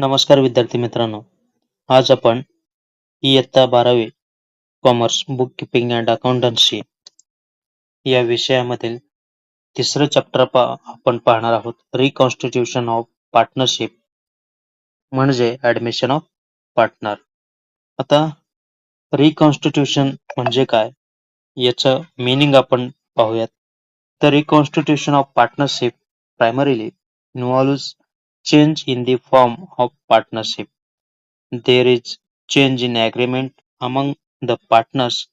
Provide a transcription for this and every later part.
नमस्कार विद्यार्थी मित्रांनो. आज आपण इयत्ता बारावी commerce book keeping and accountancy या विषयामधील तिसरं चॅप्टर पा आपण पाहणार आहोत. रिकॉन्स्टिट्यूशन ऑफ पार्टनरशिप म्हणजे ऍडमिशन ऑफ पार्टनर आता रिकॉन्स्टिट्यूशन म्हणजे काय? याचं मिनिंग आपण पाहूयात. तर reconstitution of partnership primarily involve change in the form of partnership. There is change in agreement among the partners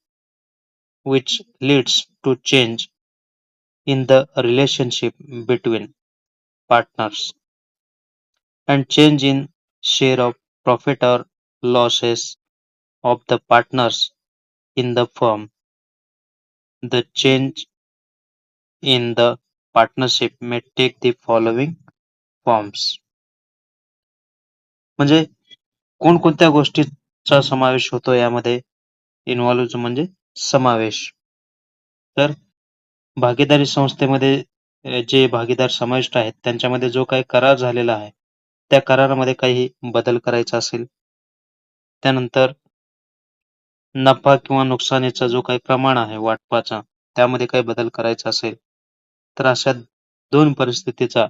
which leads to change in the relationship between partners and change in share of profit or losses of the partners in the firm. The change in the partnership may take the following forms म्हणजे कोणकोणत्या गोष्टीचा समावेश होतो यामध्ये involve म्हणजे समावेश. तर भागीदारी संस्थेमध्ये जे भागीदार समाविष्ट आहेत त्यांच्यामध्ये जो काही करार झालेला आहे त्या करारामध्ये काही बदल करायचा असेल त्यानंतर नफा किंवा नुकसानीचा जो काही प्रमाण आहे वाटपाचा त्यामध्ये काही बदल करायचा असेल तर अशा दोन परिस्थितीचा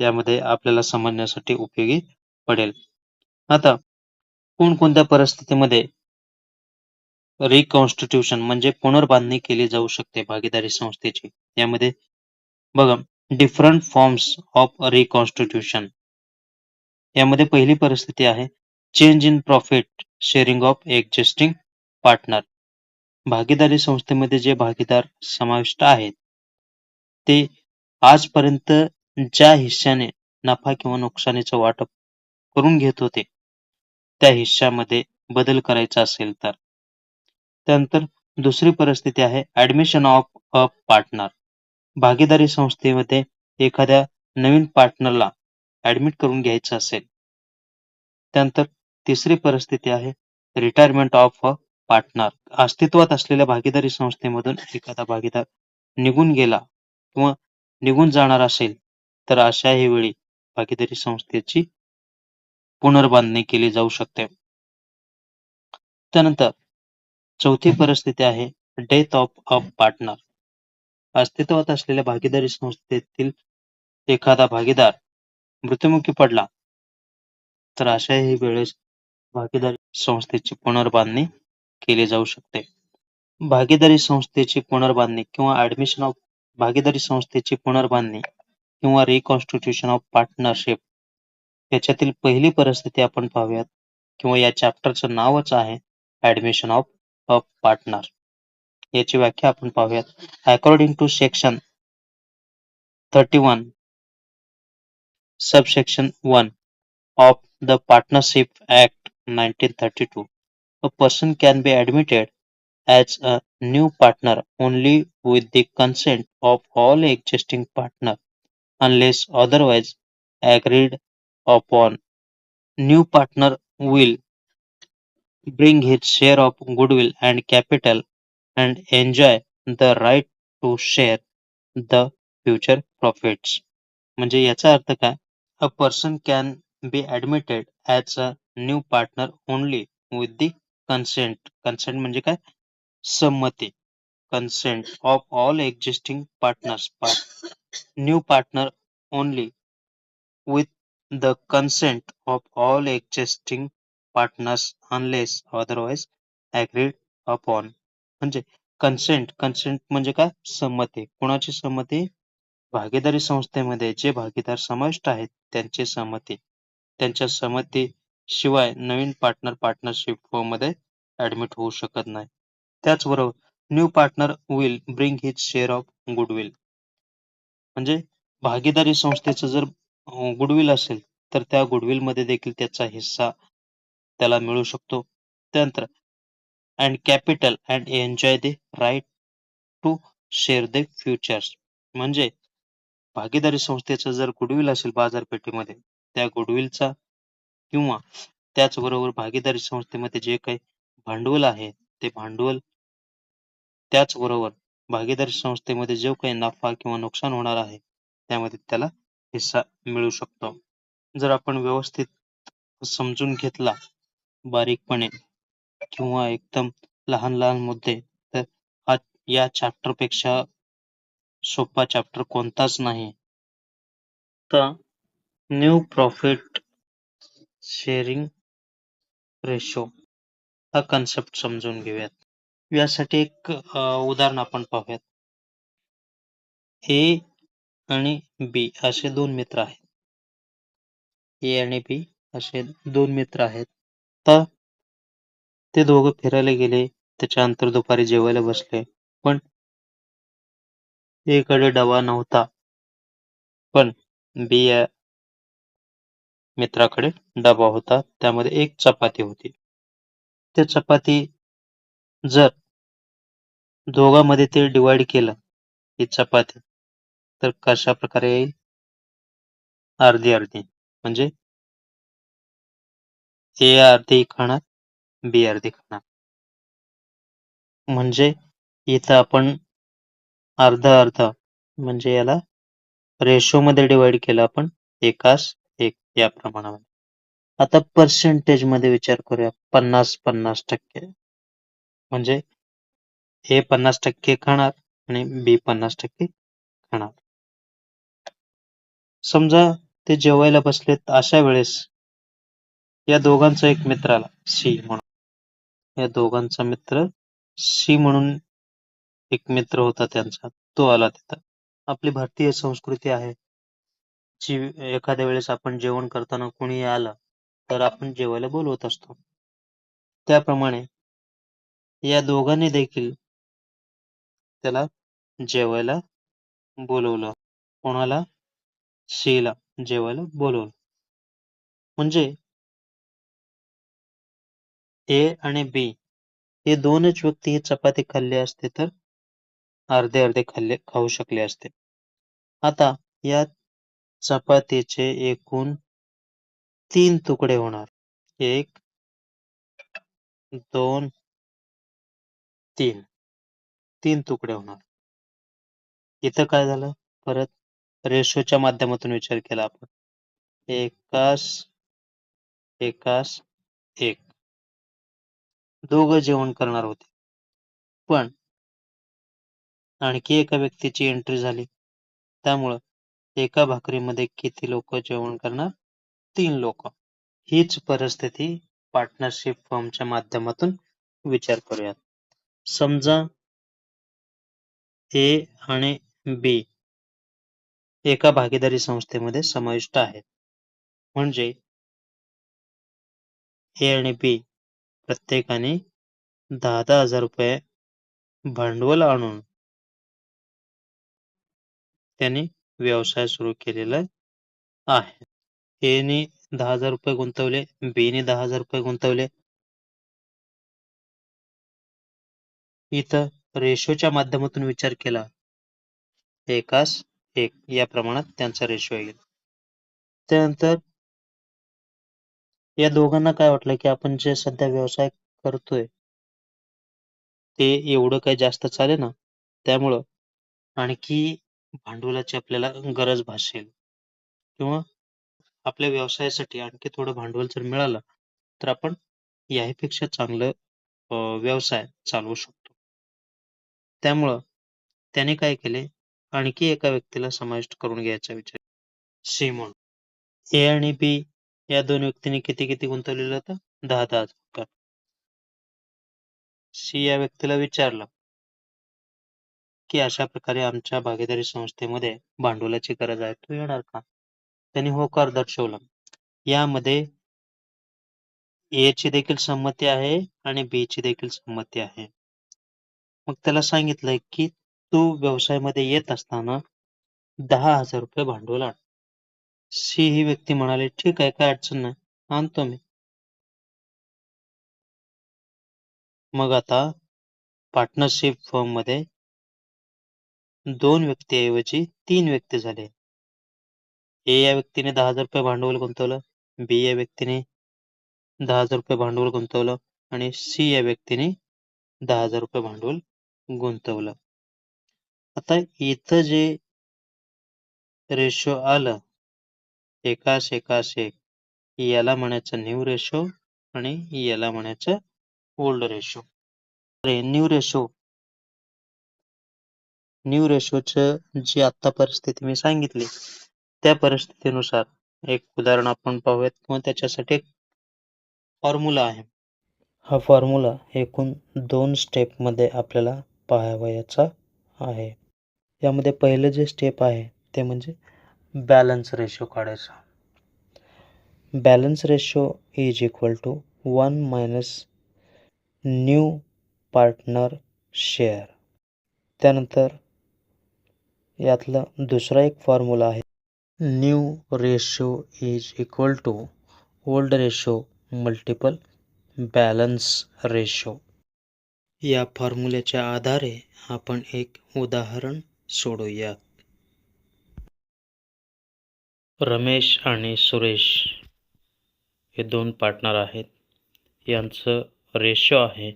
यामध्ये आपल्याला समजण्यासाठी उपयोगी पडेल. आता कोणकोणत्या परिस्थितीमध्ये रिकॉन्स्टिट्यूशन म्हणजे पुनर्बांधणी केली जाऊ शकते भागीदारी संस्थेची? यामध्ये बघा डिफरंट फॉर्म्स ऑफ रिकॉन्स्टिट्यूशन यामध्ये पहिली परिस्थिती आहे change in profit sharing of existing partner भागीदारी संस्थेमध्ये जे भागीदार समाविष्ट आहेत ते आजपर्यंत ज्या हिश्श्याने नफा किंवा नुकसानीचं वाटप करून घेत होते त्या हिश्श्यामध्ये बदल करायचा असेल तर. त्यानंतर दुसरी परिस्थिती आहे ऍडमिशन ऑफ अ पार्टनर भागीदारी संस्थेमध्ये एखाद्या नवीन पार्टनरला ऍडमिट करून घ्यायचं असेल. त्यानंतर तिसरी परिस्थिती आहे रिटायरमेंट ऑफ अ पार्टनर अस्तित्वात असलेल्या भागीदारी संस्थेमधून एखादा भागीदार निघून गेला किंवा निघून जाणार असेल तर अशाही वेळी भागीदारी संस्थेची पुनर्बांधणी केली जाऊ शकते. त्यानंतर चौथी परिस्थिती आहे डेथ ऑफ अ पार्टनर अस्तित्वात असलेल्या भागीदारी संस्थेतील एखादा भागीदार मृत्युमुखी पडला तर अशाही वेळेस भागीदारी संस्थेची पुनर्बांधणी केली जाऊ शकते. भागीदारी संस्थेची पुनर्बांधणी किंवा ऍडमिशन ऑफ भागीदारी संस्थेची पुनर्बांधणी किंवा रिकॉन्स्टिट्यूशन ऑफ पार्टनरशिप याच्यातील पहिली परिस्थिती आपण पाहूयात. किंवा या चॅप्टरचं नावच आहे ऍडमिशन ऑफ अ पार्टनर याची व्याख्या आपण पाहूयात. According to section thirty one subsection one of the partnership act nineteen thirty two a person can be admitted as a new partner only with the consent of all existing partner. unless otherwise agreed upon. New partner will bring his share of goodwill and capital and enjoy the right to share the future profits. म्हणजे याचा अर्थ काय a person can be admitted as a new partner only with the consent consent म्हणजे काय संमती consent of all existing partners part, new partner only with the consent of all existing partners unless otherwise agreed upon. म्हणजे consent consent म्हणजे काय? संमती. कोणाची संमती? भागीदारी संस्थेमध्ये जे भागीदार समाविष्ट आहेत त्यांची संमती. त्यांच्या संमती शिवाय नवीन पार्टनर पार्टनरशिपमध्ये ऍडमिट होऊ शकत नाही. त्याचबरोबर new partner will bring his share of goodwill म्हणजे भागीदारी संस्थेचं जर गुडविल असेल तर त्या गुडविलमध्ये देखील त्याचा हिस्सा त्याला मिळू शकतो. त्यानंतर and capital and enjoy the right to share the futures म्हणजे भागीदारी संस्थेचं जर गुडविल असेल बाजारपेठेमध्ये त्या गुडविलचा किंवा त्याचबरोबर भागीदारी संस्थेमध्ये जे काही भांडवल आहे ते भांडवल त्याचबरोबर भागीदार संस्थेमध्ये जो काही नफा किंवा नुकसान होणार आहे त्यामध्ये त्याला हिस्सा मिळू शकतो जर आपण व्यवस्थित समजून घेतला बारीकपणे किंवा एकदम लहान लहान मुद्दे तर हा या chapter पेक्षा सोपा chapter कोणताच नाही. तर न्यू प्रॉफिट शेअरिंग रेशो हा कन्सेप्ट समजून घेऊयात. यासाठी एक उदाहरण आपण पाहूयात. ए आणि बी असे दोन मित्र आहेत. ए आणि बी असे दोन मित्र आहेत. तर ते दोघं फिरायला गेले. त्याच्यानंतर दुपारी जेवायला बसले. पण एकडे डबा नव्हता. पण बी या मित्राकडे डबा होता. त्यामध्ये एक चपाती होती. ते चपाती जर दोघांमध्ये ते डिवाइड केलं ही चपाती तर कशा प्रकारे येईल? अर्धी अर्धी. म्हणजे ए अर्धी खाणार बी अर्धी खाणार. म्हणजे इथं आपण अर्ध अर्ध म्हणजे याला रेशो मध्ये डिवाइड केलं आपण एकास एक या प्रमाणामध्ये. आता पर्सेंटेजमध्ये विचार करूया पन्नास पन्नास टक्के. म्हणजे ए पन्नास टक्के खाणार आणि बी पन्नास टक्के खाणार. समजा ते जेवायला बसलेत अशा वेळेस या दोघांचा एक मित्र आला सी म्हणून. या दोघांचा मित्र सी म्हणून एक मित्र होता त्यांचा. तो आला तिथं. आपली भारतीय संस्कृती आहे. जी एखाद्या वेळेस आपण जेवण करताना कोणी आलं तर आपण जेवायला बोलवत असतो. त्याप्रमाणे या दोघांनी देखील त्याला जेवायला बोलवलं. कोणाला? शीला जेवायला बोलवलं. म्हणजे ए आणि बी हे दोनच व्यक्ती ही चपाती खाल्ली असते तर अर्धे अर्धे खाल्ले खाऊ शकले असते. आता या चपातीचे एकूण तीन तुकडे होणार. एक दोन तीन. तीन तुकडे होणार. इथं काय झालं? परत रेशोच्या माध्यमातून विचार केला आपण. एकास एकास एक. दोघं जेवण करणार होते. पण आणखी एका व्यक्तीची एंट्री झाली. त्यामुळं एका भाकरीमध्ये किती लोक जेवण करणार? तीन लोक. हीच परिस्थिती पार्टनरशिप फर्मच्या माध्यमातून विचार करूयात. समजा ए आणि बी एका भागीदारी संस्थेमध्ये समाविष्ट आहेत. म्हणजे ए आणि बी प्रत्येकाने दहा दहा हजार रुपये भांडवल आणून त्यांनी व्यवसाय सुरू केलेला आहे. एने दहा हजार रुपये गुंतवले बीने दहा हजार रुपये गुंतवले इथं रेशोच्या माध्यमातून विचार केला. एकास एक या प्रमाणात त्यांचा रेशो येईल त्यानंतर या दोघांना काय वाटलं की आपण जे सध्या व्यवसाय करतोय ते एवढं काही जास्त चालेल ना? त्यामुळं आणखी भांडवलाची आपल्याला गरज भासेल. किंवा आपल्या व्यवसायासाठी आणखी थोडं भांडवल जर मिळालं तर आपण याहीपेक्षा चांगलं व्यवसाय चालवू शकतो. त्यामुळं त्याने काय केले? आणखी एका व्यक्तीला समाविष्ट करून घ्यायचा विचार. सी ए आणि बी या दोन व्यक्तींनी किती किती गुंतवलेलं होतं? दहा दहा हजार. सी या व्यक्तीला विचारलं की अशा प्रकारे आमच्या भागीदारी संस्थेमध्ये भांडवलाची गरज आहे तू येणार का? त्यांनी होकार दर्शवला. यामध्ये ए ची देखील संमती आहे आणि बी ची देखील संमती आहे. मग त्याला सांगितलंय की तू व्यवसायामध्ये येत असताना दहा हजार रुपये भांडवल आण. सी ही व्यक्ती म्हणाली ठीक आहे काय अडचण नाही आणतो मी. मग आता पार्टनरशिप फर्ममध्ये दोन व्यक्तीऐवजी तीन व्यक्ती झाले. ए या व्यक्तीने दहा हजार रुपये भांडवल गुंतवलं बी या व्यक्तीने दहा हजार रुपये भांडवल गुंतवलं आणि सी या व्यक्तीने दहा हजार रुपये भांडवल गुंतवलं. आता इथं जे रेशो आलं एकास एकास एक याला म्हणायचं न्यू रेशो आणि याला म्हणायचं old ratio new ratio new रेशोचं जी आता परिस्थिती मी सांगितली त्या परिस्थितीनुसार एक उदाहरण आपण पाहूयात. किंवा त्याच्यासाठी एक फॉर्म्युला आहे. हा फॉर्म्युला एकूण दोन स्टेपमध्ये आपल्याला पाहावयाचा आहे. यामध्ये पहिलं जे स्टेप आहे ते म्हणजे बॅलन्स रेशो काढायचा. Balance ratio is equal to one minus new partner share त्यानंतर यातला दुसरा एक फॉर्म्युला आहे. New ratio is equal to old ratio multiple balance ratio या फॉर्म्युल्याच्या आधारे आपण एक उदाहरण सोडूयात. रमेश आणि सुरेश हे दोन पार्टनर आहेत. यांचं रेशो आहे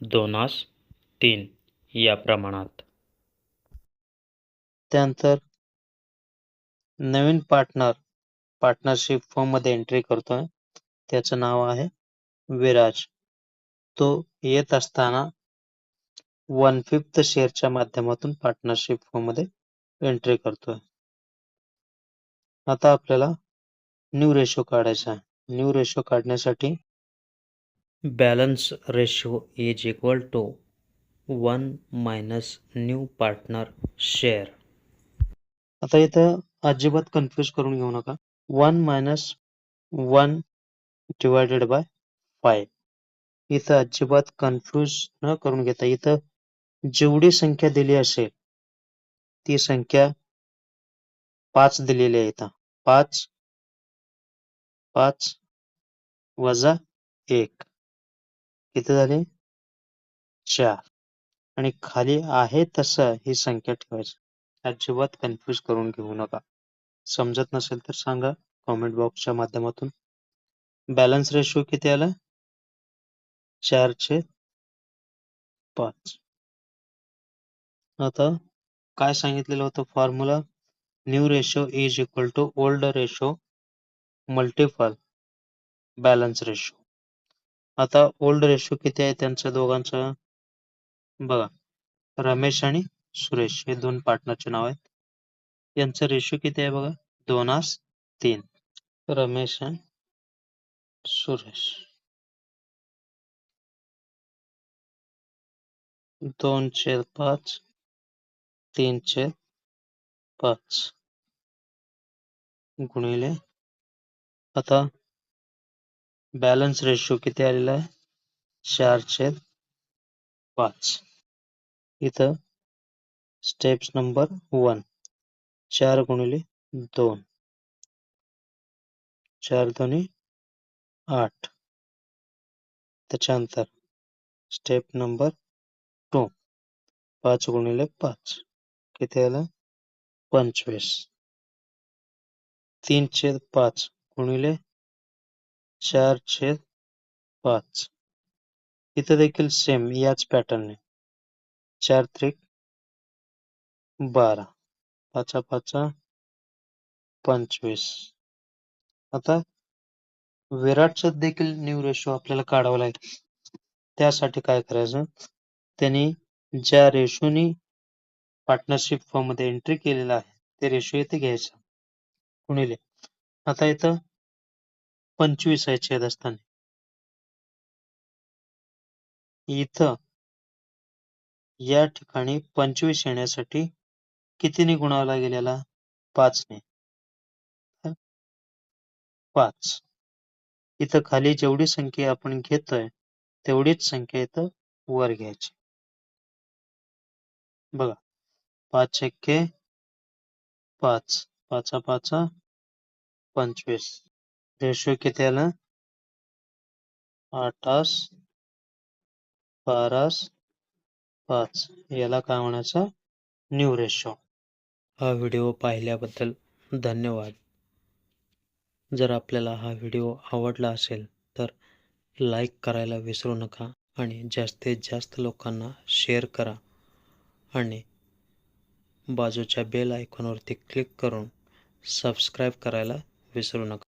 दोनास तीन या प्रमाणात. त्यानंतर नवीन पार्टनर पार्टनरशिप फॉर्ममध्ये एंट्री करतोय. त्याचं नाव आहे विराज. तो येत असताना वन फिफ्थ शेअरच्या माध्यमातून पार्टनरशिपमध्ये एंट्री करतोय. आता आपल्याला न्यू रेशो काढायचा आहे. न्यू रेशो काढण्यासाठी balance ratio is equal to one minus new partner share आता इथं अजिबात कन्फ्यूज करून घेऊ नका. One minus one divided by five इथं अजिबात कन्फ्यूज न करून घेता इथं जेवढी संख्या दिली असेल ती संख्या पाच दिलेली आहे इथं. पाच पाच वजा एक. किती झाले? चार. आणि खाली आहे तसं ही संख्या ठेवायची. अजिबात कन्फ्यूज करून घेऊ नका. समजत नसेल तर सांगा कॉमेंट बॉक्सच्या माध्यमातून. बॅलन्स रेशो किती आला? चारशे पाच. आता काय सांगितलेलं होतं? Formula new ratio is equal to old ratio multiple balance ratio आता ओल्ड रेशो किती आहे त्यांच्या दोघांचं? बघा रमेश आणि सुरेश हे दोन पार्टनरचे नाव आहेत. यांचं रेशो किती आहे बघा? दोनास तीन. रमेश आणि सुरेश. दोनशे पाच तीन चे पाच. गुणिले आता बॅलन्स रेशो किती आलेला आहे? चार पाच. इथं स्टेप्स नंबर वन चार गुणिले दोन. चार दोन्ही आठ. त्याच्यानंतर स्टेप नंबर टू पाच गुणिले पाच. किती आलं पंचवीस तीन छेद पाच गुणिले चार छेद पाच इथं देखील सेम याच पॅटर्नने चार त्रिक बारा पाचा पाचा पंचवीस आता विराटचं देखील न्यू रेशो आपल्याला काढावा लागेल त्यासाठी काय करायचं त्यांनी ज्या रेशोनी पार्टनरशिप फॉर्ममध्ये एंट्री केलेला आहे. ते रेशो इथे घ्यायचं. गुणिले. आता इथं पंचवीस आहे छेद असताना इथं या ठिकाणी पंचवीस येण्यासाठी कितीने गुणावं लागेल याला? पाचने. पाच. इथं खाली जेवढी संख्या आपण घेतोय तेवढीच संख्या इथं वर घ्यायची. बघा. पाच एक्के पाच. पाचा पाचा. पंचवीस. रेशो किती आला? आठास बारास. पाच. याला काय म्हणायचं? New ratio. हा व्हिडिओ पाहिल्याबद्दल धन्यवाद. जर आपल्याला हा व्हिडिओ आवडला असेल तर लाईक करायला विसरू नका आणि जास्तीत जास्त लोकांना शेअर करा. आणि बाजूच्या बेल आयकॉनवरती क्लिक करून सबस्क्राईब करायला विसरू नका.